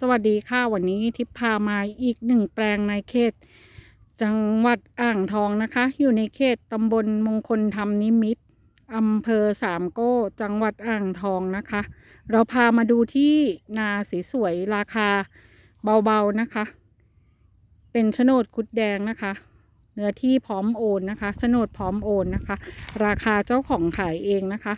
สวัสดีค่ะวันนี้ทิพพามาอีกหนึ่งแปลงในเขต จังหวัดอ่างทองนะคะ อยู่ในเขตตำบลมงคลธรรมนิมิตอำเภอสามโก้ จังหวัดอ่างทองนะคะ เราพามาดูที่นาสีสวยราคาเบาๆนะคะ เป็นโฉนดคุดแดงนะคะ เนื้อที่พร้อมโอนนะคะโฉนดพร้อมโอนนะคะ ราคาเจ้าของขายเองนะคะ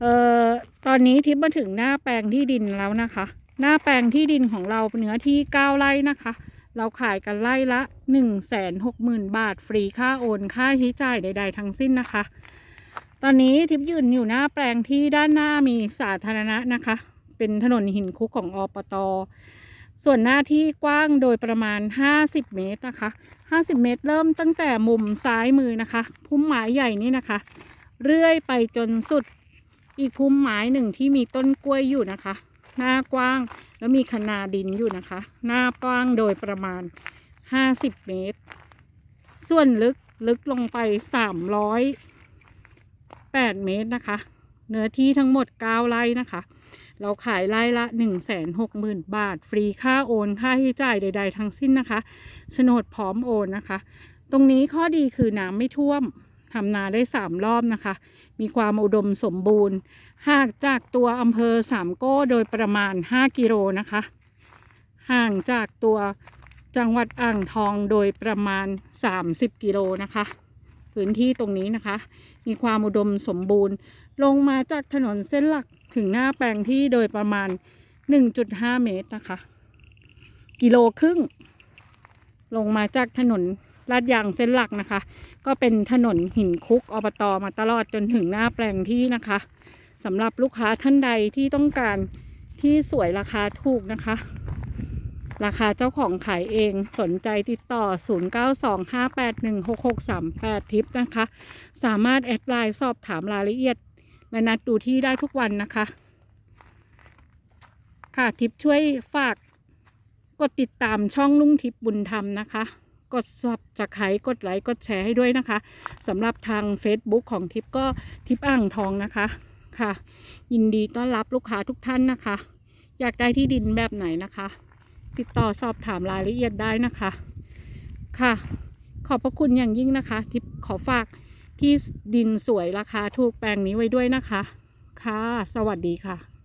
เอ่อตอนนี้ทิพย์มาถึงหน้าแปลงที่ดินแล้วนะคะ หน้าแปลงที่ดินของเราเนื้อที่ 9 ไร่นะคะ เราขายกันไร่ละ 1 6 0 0 0 0 บาท ฟรีค่าโอน ค่าใช้จ่ายใด ๆ ทั้งสิ้นนะคะ ตอนนี้ทิพย์ยืนอยู่หน้าแปลงที่ด้านหน้ามีสาธารณะนะคะ เป็นถนนหินคุกของอปตส่วนหน้าที่กว้างโดยประมาณ 50 เมตรนะคะ 50 เมตรเริ่มตั้งแต่มุมซ้ายมือนะคะ พุ่มไม้ใหญ่นี่นะคะ เรื่อยไปจนสุดอีกพุ่มไม้หนึ่งที่มีต้นกล้วยอยู่นะคะ หน้ากว้างแล้วมีคนาดินอยู่นะคะ หน้ากว้างโดยประมาณ 50 เมตร ส่วนลึกลึกลงไป 308 เมตรนะคะ เนื้อที่ทั้งหมด 9 ไร่นะคะ เราขายไร่ละ 160,000 บาท ฟรีค่าโอนค่าใช้จ่ายใด ๆ ทั้งสิ้นนะคะโฉนดพร้อมโอนนะคะ ตรงนี้ข้อดีคือน้ำไม่ท่วม ทำนาได้สามรอบนะคะ มีความอุดมสมบูรณ์ห่างจากตัวอำเภอสามโก้โดยประมาณ 5 กิโลนะคะ ห่างจากตัวจังหวัดอ่างทองโดยประมาณ 30 กิโลนะคะ พื้นที่ตรงนี้นะคะ มีความอุดมสมบูรณ์ ลงมาจากถนนเส้นหลักถึงหน้าแปลงที่โดยประมาณ 1.5 เมตรนะคะ กิโลครึ่ง ลงมาจากถนน ลาดยางเส้นหลักนะคะ ก็เป็นถนนหินคุกอบตมาตลอดจนถึงหน้าแปลงที่นะคะสำหรับลูกค้าท่านใดที่ต้องการที่สวยราคาถูกนะคะ ราคาเจ้าของขายเองสนใจติดต่อ 0925816638 ทิปนะคะ สามารถแอดไลน์สอบถามรายละเอียด และนัดดูที่ได้ทุกวันนะคะ ค่ะทิปช่วยฝากกดติดตามช่องลุงทิปบุญธรรมนะคะ กดซับจะไครกดไลค์กดแชร์ให้ด้วยนะคะสำหรับทาง Facebook ของทิปก็ทิปอ่างทองนะคะค่ะ ยินดีต้อนรับลูกค้าทุกท่านนะคะ อยากได้ที่ดินแบบไหนนะคะ ติดต่อสอบถามรายละเอียดได้นะคะค่ะ ขอบพระคุณอย่างยิ่งนะคะ ทิปขอฝากที่ดินสวยราคาถูกแปลงนี้ไว้ด้วยนะคะ ค่ะ สวัสดีค่ะ